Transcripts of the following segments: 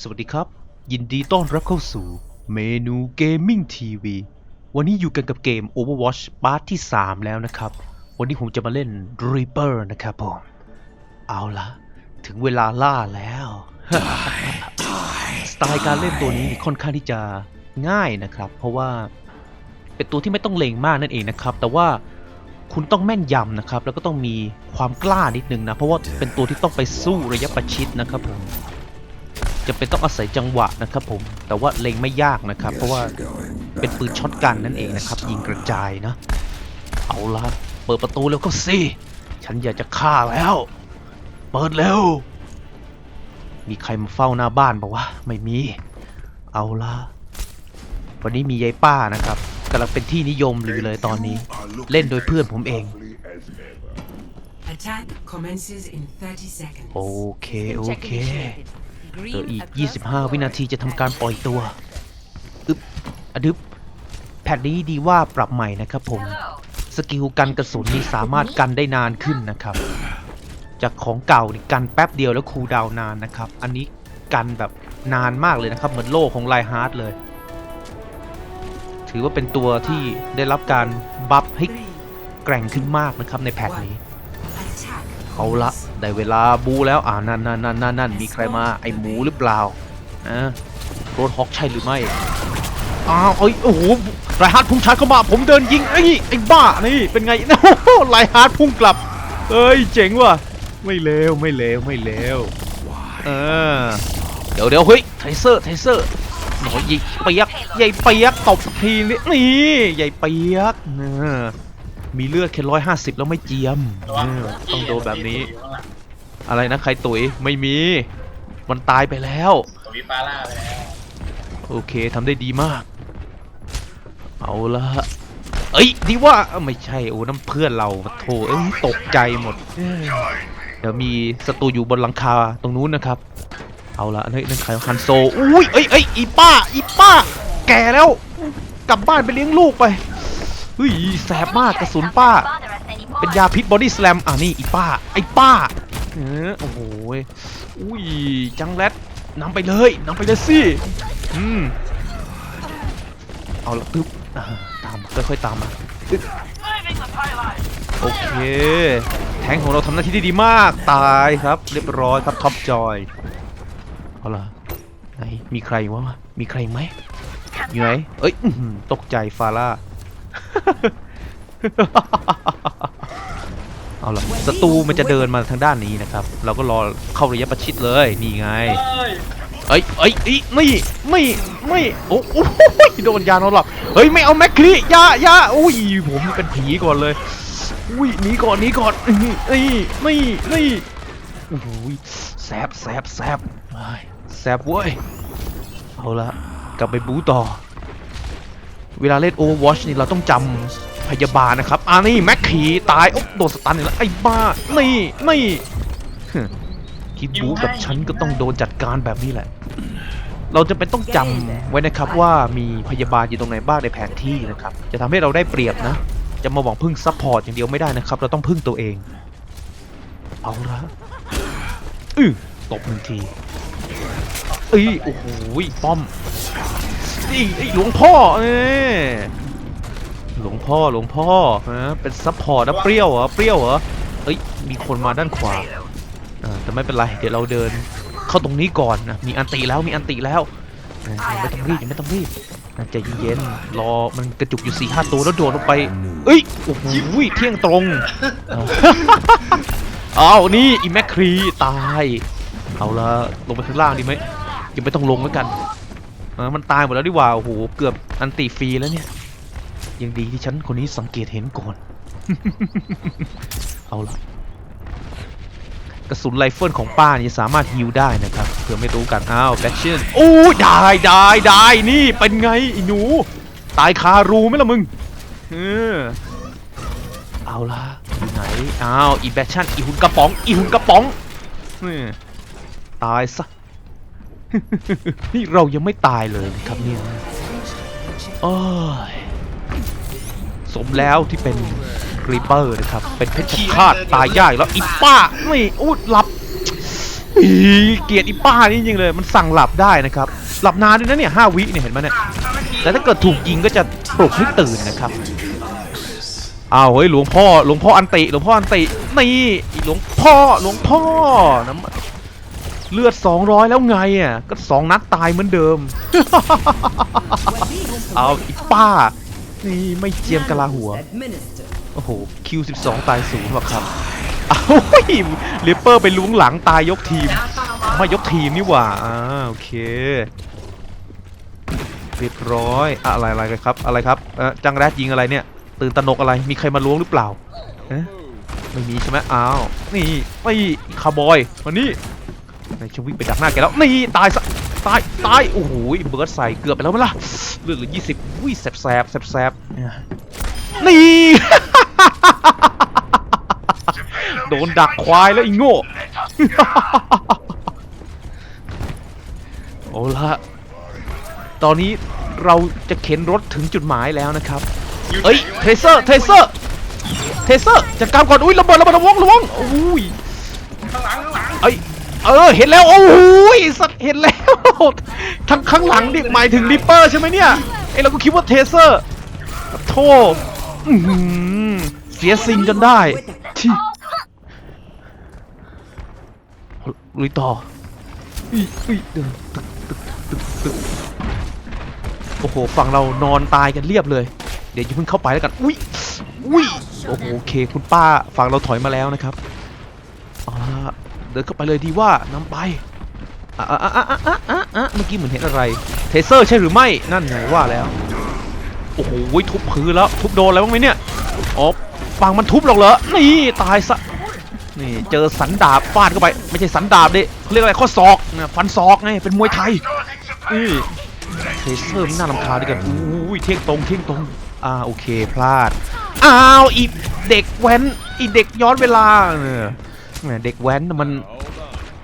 สวัสดีครับ ยินดีต้อนรับเข้าสู่เมนูเกมมิ่งทีวีวันนี้อยู่กันกับเกม Overwatch พาร์ทที่ 3 แล้วนะครับ วันนี้ผมจะมาเล่น Reaper นะครับผม เอาละถึงเวลาล่าแล้ว สไตล์การเล่นตัวนี้ค่อนข้างที่จะง่ายนะครับ เพราะว่าเป็นตัวที่ไม่ต้องเล็งมากนั่นเองนะครับ แต่ว่าคุณต้องแม่นยำนะครับ แล้วก็ต้องมีความกล้านิดนึงนะ เพราะว่าเป็นตัวที่ต้องไปสู้ระยะประชิดนะครับผม จะเป็นต้องอาศัยจังหวะนะครับผมแต่ว่าเล็งไม่ยากนะครับ เพราะว่าเป็นปืนช็อตกันนั่นเองนะครับ ยิงกระจายนะ เอาละเปิดประตูแล้วก็สิฉันอยากจะฆ่าแล้ว เปิดเร็วมีใครมาเฝ้าหน้าบ้านปะวะไม่มี เอาละวันนี้มียายป้านะครับกำลังเป็นที่นิยมหรือเลยตอนนี้ เล่นโดยเพื่อนผมเอง Attack commences in 30 seconds. โอ เคโอเคเหลืออีก 25 วินาทีจะทำการปล่อยตัว อึบอะดึบแพทนี้ดีว่าปรับใหม่นะครับผม สกิลกันกระสุนนี่สามารถกันได้นานขึ้นนะครับ จากของเก่านี่กันแป๊บเดียวแล้วคูลดาวน์นานนะครับ อันนี้กันแบบนานมากเลยนะครับ เหมือนโล่ของไลฮาร์ดเลย ถือว่าเป็นตัวที่ได้รับการบัฟให้แกร่งขึ้นมากนะครับในแพทนี้ Attack เอาละได้เวลาบูแล้วอ่านั่นนั่นนั่นนั่นนั่นมีใครมาไอหมูหรือเปล่านะโรดฮอกใช่หรือไม่อ้าวเอ้ยโอ้โหไรฮาร์ดพุ่งชาร์จเข้ามาผมเดินยิงไอ้ยไอ้บ้านี่เป็นไงโอ้โหไรฮาร์ดพุ่งกลับเอ้ยเจ๋งว่ะไม่เลวไม่เลวไม่เลวเออเดี๋ยวเดี๋ยวเฮ้ยไทเซอร์ไทเซอร์หน่อยยิงเปียกใหญ่เปียกตบทีนี่นี่ใหญ่เปียกเออ มีเลือดแค่ร้อยห้าสิบแล้วไม่เจียมเออต้องโดนแบบนี้ อะไรนะใครตุ๋ยไม่มี มันตายไปแล้วตัววิปาร่าไปแล้วโอเคทำได้ดีมาก เอาละเอ้ยดีว่าเอ้าไม่ใช่โอ้น้ำเพื่อนเราโถเอ้ยตกใจหมดเอ้ยเดี๋ยวมีศัตรูอยู่บนหลังคาตรงนู้นนะครับ เอาละเฮ้ยนั่นใครฮันโซอุ้ยเอ้ยเอ้ยอีป้าอีป้า แก่แล้ว กลับบ้านไปเลี้ยงลูกไปเฮ้ยแสบมากกระสุนป้า เป็นยาพิษบอดี้สแลมอ่านี่อีป้า ไอป้าเออโอ้โหอุ้ยจังแรดนำไปเลยนำไปเลยสิอืมเอาละปึ๊บอ่าตามค่อยๆตามมาโอเค แทงของเราทำหน้าที่ได้ดีมาก ตายครับ เรียบร้อยครับท็อปจอยเอาล่ะไหนมีใครวะมีใครไหมอยู่ไหนเอ้ยตกใจฟาร่า เอาล่ะศัตรูมันจะเดินมาทางด้านนี้นะครับ เราก็รอเข้าระยะประชิดเลยนี่ไงเฮ้ยเอ้ยเอ้ยอีไม่ไม่ไม่โอ้โหโดนยานอนหลับเฮ้ยไม่เอาแม็กคลียายาอุ้ยผมเป็นผีก่อนเลยอุ้ยหนีก่อนหนีก่อนนี่นี่นี่โอ้โหแซบแซบแซบแซบเว้ยเอาละกลับไปบูต่อ เวลาเล่น Overwatch นี่เราต้องจำพยาบาลนะครับอ่านี่แม็กขีตายโอ้โดนสตันอีกแล้วไอ้บ้า นี่นี่คิดบู๊กับฉันก็ต้องโดนจัดการแบบนี้แหละ เราจะเป็นต้องจำไว้นะครับว่ามีพยาบาลอยู่ตรงไหนบ้างในแผนที่นะครับ จะทำให้เราได้เปรียบนะ จะมาหวังพึ่งซัพพอร์ตอย่างเดียวไม่ได้นะครับ เราต้องพึ่งตัวเอง เอาละอือตบหนึ่งทีเอ้ยโอ้โหป้อม นี่ไอ้หลวงพ่อเอ้หลวงพ่อหลวงพ่อนะเป็นซัพพอร์ตนะเปรี้ยวเหรอเปรี้ยวเหรอเอ้ยมีคนมาด้านขวาอ่าแต่ไม่เป็นไรเดี๋ยวเราเดินเข้าตรงนี้ก่อนนะมีอันติแล้วมีอันติแล้วอ่ายังไม่ต้องรีบยังไม่ต้องรีบใจเย็นๆรอมันกระจุกอยู่สี่ห้าตัวแล้วโดดลงไปเอ้ยโอ้โหเที่ยงตรงเอานี่อีแมคครีตายเอาละลงไปข้างล่างดีไหมยังไม่ต้องลงแล้วกัน เออมันตายหมดแล้วดีกว่าโอ้โหเกือบอันติฟรีแล้วเนี่ยยังดีที่ฉันคนนี้สังเกตเห็นก่อน เอาละกระสุนไรเฟิลของป้านี่สามารถฮิวได้นะครับเผื่อไม่รู้กันอ้าวแบชเชนโอ้ได้ได้ได้นี่เป็นไงไอ้หนู ตายคารูไหมล่ะมึงเออเอาละอยู่ไหนอ้าวอีแบชชั่นอีหุ่นกระป๋องอีหุ่นกระป๋องนี่ตายซะ นี่เรายังไม่ตายเลยนะครับเนี่ยโอ้ยสมแล้วที่เป็นรีเปอร์นะครับ เป็นเพชฌฆาตตายยากแล้วอีป้านี่อู้หลับอีเกียดอีป้านี่จริงเลย มันสั่งหลับได้นะครับ หลับนานด้วยนะเนี่ยห้าวิเนี่ยเห็นไหมเนี่ยแต่ถ้าเกิดถูกยิงก็จะปลุกให้ตื่นนะครับอ้าวเฮ้ยหลวงพ่อหลวงพ่ออันติหลวงพ่ออันตินี่หลวงพ่อหลวงพ่อน้ำ เลือด 200 แล้วไงอะก็สองนัดตายเหมือนเดิม เอาอีป้า นี่ไม่เจียมกะลาหัว โอ้โหคิว12 ตายศูนย์ว่ะครับอ้าวเฮ้ยลิปเปอร์ไปล้วงหลังตายยกทีม ไม่ยกทีมนี่หว่าอ่าโอเคเรียบร้อยอะอะไรอะไรกันครับอะไรครับเออจังแรดยิงอะไรเนี่ย ตื่นตระหนกอะไรมีใครมาล้วงหรือเปล่าเอ๊ะไม่มีใช่ไหมอ้าวนี่ไม่คาร์บอยมานี่ นายชวิตไปดักหน้าแกแล้วนี่ตายซะตายตายโอ้โหเบิร์ดใส่เกือบไปแล้วมั้ยล่ะเลือดเหลือยี่สิบอุ้ยแสบแสบแสบแสบนี่โดนดักควายแล้วอีโง่โอ้ละตอนนี้เราจะเข็นรถถึงจุดหมายแล้วนะครับเอ้ยเทเซอร์เทเซอร์เทเซอร์จัดการก่อนอุ้ยระเบิดระเบิดระวังระวังอุ้ยข้างหลังข้างหลังเอ้ย เออ เห็นแล้ว โอ้ยสัตว์เห็นแล้ว ทั้งข้างหลังดิหมายถึงริปเปอร์ใช่ไหมเนี่ยไอเราก็คิดว่าเทเซอร์โธ่เสียซิงจนได้ที่ลุยต่ออุ้ยอุ้ยเดินตึกตึกตึกตึกโอ้โห ฝั่งเรานอนตายกันเรียบเลย เดี๋ยวอย่าเพิ่งเข้าไปแล้วกัน อุ้ยอุ้ยโอ้โหโอเค คุณป้าฝั่งเราถอยมาแล้วนะครับ เดินเข้าไปเลยดีว่านำไปอะอะอะอะอะอะอะเมื่อกี้เหมือนเห็นอะไร เทเซอร์ใช่หรือไม่ นั่นไงว่าแล้ว โอ้โหทุบพื้นแล้ว ทุบโดนอะไรบ้างไหมเนี่ยอ๋อฟังมันทุบหรอกเหรอ นี่ตายซะ นี่เจอสันดาบฟาดเข้าไป ไม่ใช่สันดาบดิเขาเรียกอะไรข้อศอกนะฟันศอกไง เป็นมวยไทยเทเซอร์มันน่ารำคาญด้วยกันอุ้ยเที่ยงตรงเที่ยงตรง อ่าโอเคพลาด อ้าวอีเด็กแว้นอีเด็กย้อนเวลาเออแหม เด็กแว้นมัน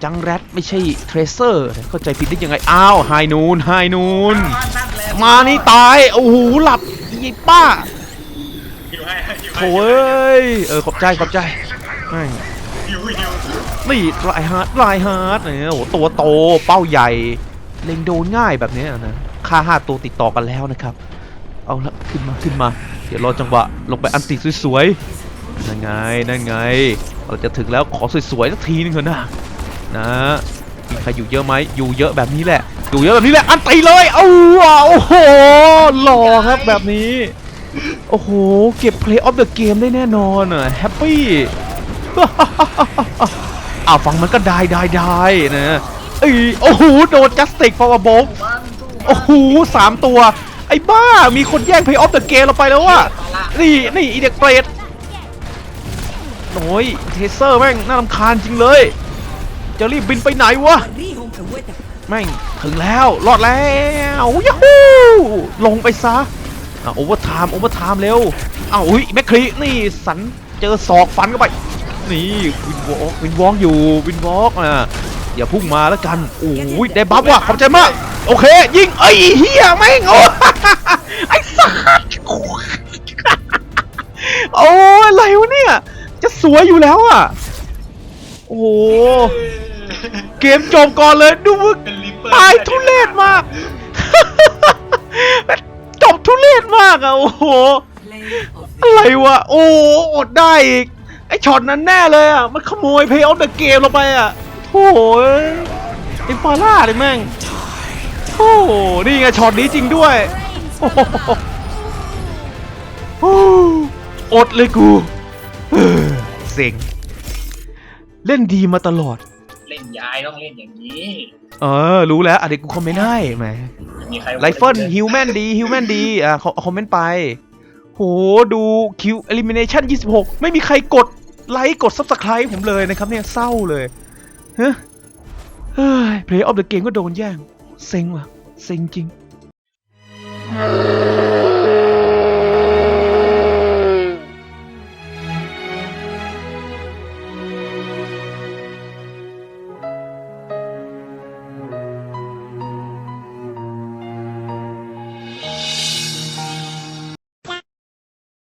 จังแรดไม่ใช่เทรเซอร์เข้าใจผิดได้ยังไง อ้าวไฮนูนไฮนูนมานี่ตาย โอ้โห หลับยีป้าโอ้ยเออขอบใจขอบใจนี่ลายฮาร์ดลายฮาร์ดเนี่ยโอ้โหตัวโตเป้าใหญ่ เล็งโดนง่ายแบบนี้นะค่าห้าตัวติดต่อกันแล้วนะครับ เอาละขึ้นมาขึ้นมา เดี๋ยวรอจังหวะลงไปอันติสวยๆนั่นไงนั่นไง เราจะถึงแล้วขอสวยๆสักทีนึงเถอะนะนะมีใครอยู่เยอะไหมอยู่เยอะแบบนี้แหละ อยู่เยอะแบบนี้แหละ อันตีเลยเอาวโอ้โหหล่อครับแบบนี้ โอ้โห เก็บ Play of the Game ได้แน่นอนอะแฮปปี้อ้าวฟังมันก็ได้ได้ได้นะเอ้โอ้โห โดนจัสติกฟอร์บอมโอ้โหสามตัว ไอ้บ้า มีคนแย่ง Play of the Game เราไปแล้วว่ะนี่ นี่อีเด็กเปรต โอ้ยเทเซอร์แม่งน่ารำคาญจริงเลย จะรีบบินไปไหนวะ แม่งถึงแล้วรอดแล้วยูฮูลงไปซะอะโอเวอร์ไทม์โอเวอร์ไทม์เร็วอ้าวอุ้ยแมคครีนี่สันเจอศอกฟันเข้าไป นี่วินวอล์กวินวอล์กอยู่วินวอล์กอะอย่าพุ่งมาแล้วกันโอ้ยได้บัฟว่ะขอบใจมากโอเค ยิงไอ้เฮียแม่งโอ้ไอ้สัสโอ้ยอะไรวะเนี่ย จะสวยอยู่แล้วอะ โอ้โห เกมจบก่อนเลยดูมึงเป็นลิปเปอร์ตายทุเรศมาก จบทุเรศมากอะโอ้โห อะไรวะ โอ้อดได้อีก ไอช็อตนั้นแน่เลยอะ มันขโมยเพย์ออฟเดอะเกมเราไปอะโถ่เอ้ยไอฟาร่าเลยแม่งโอ้นี่ไงช็อตนี้จริงด้วย โอ้โหโอ้อดเลยกู เออเซ็งเล่นดีมาตลอด เล่นยายต้องเล่นอย่างนี้เออ รู้แล้วอะเดี๋ยวกูคอมเมนต์ให้แหมมีใครไรเฟิลฮิวแมนดีฮิวแมนดีอะเขาคอมเมนต์ไป โหดูคิวเอลิมิเนชัน26 ไม่มีใครกดไลค์กด Subscribe ผมเลยนะครับเนี่ยเศร้าเลยฮะเฮ้ย Play of the Game ก็โดนแย่ง เซ็งว่ะ เซ็งจริง